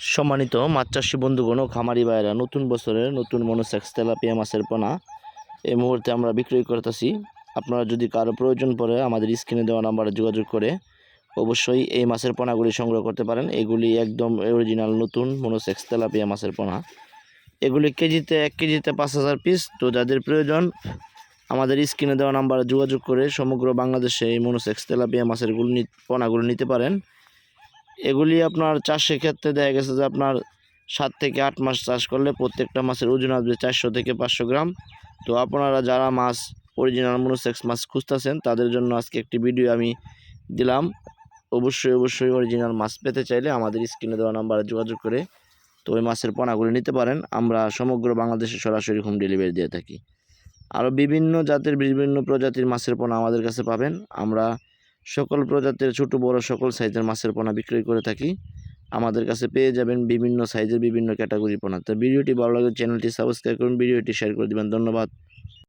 সম্মানিত মাছ চাষি বন্ধুগণ খামারি ভাইয়েরা, নতুন বছরের নতুন মনোসেক্স তেলাপিয়া মাছের পোনা এই মুহূর্তে আমরা বিক্রয় করতেছি। আপনারা যদি কারও প্রয়োজন পড়ে আমাদের স্ক্রিনে দেওয়া নাম্বারে যোগাযোগ করে অবশ্যই এই মাছের পোনাগুলি সংগ্রহ করতে পারেন। এগুলি একদম অরিজিনাল নতুন মনোসেক্স তেলাপিয়া মাছের পোনা। এগুলি কেজিতে এক কেজিতে পাঁচ হাজার পিস তো যাদের প্রয়োজন, আমাদের স্ক্রিনে দেওয়া নাম্বারে যোগাযোগ করে সমগ্র বাংলাদেশে এই মনোসেক্স তেলাপিয়া মাছেরগুলো পোনাগুলো নিতে পারেন। এগুলি আপনার চাষের ক্ষেত্রে দেখা গেছে যে আপনার সাত থেকে আট মাস চাষ করলে প্রত্যেকটা মাছের ওজন আসবে চারশো থেকে পাঁচশো গ্রাম। তো আপনারা যারা মাছ অরিজিনাল মনোসেক্স মাছ খুঁজতেছেন, তাদের জন্য আজকে একটি ভিডিও আমি দিলাম। অবশ্যই অবশ্যই অরিজিনাল মাছ পেতে চাইলে আমাদের স্ক্রিনে দেওয়া নাম্বারে যোগাযোগ করে তো ওই মাছের পোনাগুলি নিতে পারেন। আমরা সমগ্র বাংলাদেশে সরাসরি হোম ডেলিভারি দিয়ে থাকি। আরও বিভিন্ন জাতের, বিভিন্ন প্রজাতির মাছের পোনা আমাদের কাছে পাবেন। আমরা সকল প্রজাতির ছোট, বড় সকল সাইজের মাছের পোনা বিক্রয় করে থাকি। আমাদের কাছে পেয়ে যাবেন বিভিন্ন সাইজের বিভিন্ন ক্যাটাগরি পোনা। তো ভিডিওটি ভালো লাগে চ্যানেলটি সাবস্ক্রাইব করুন, ভিডিওটি শেয়ার করে দেবেন। ধন্যবাদ।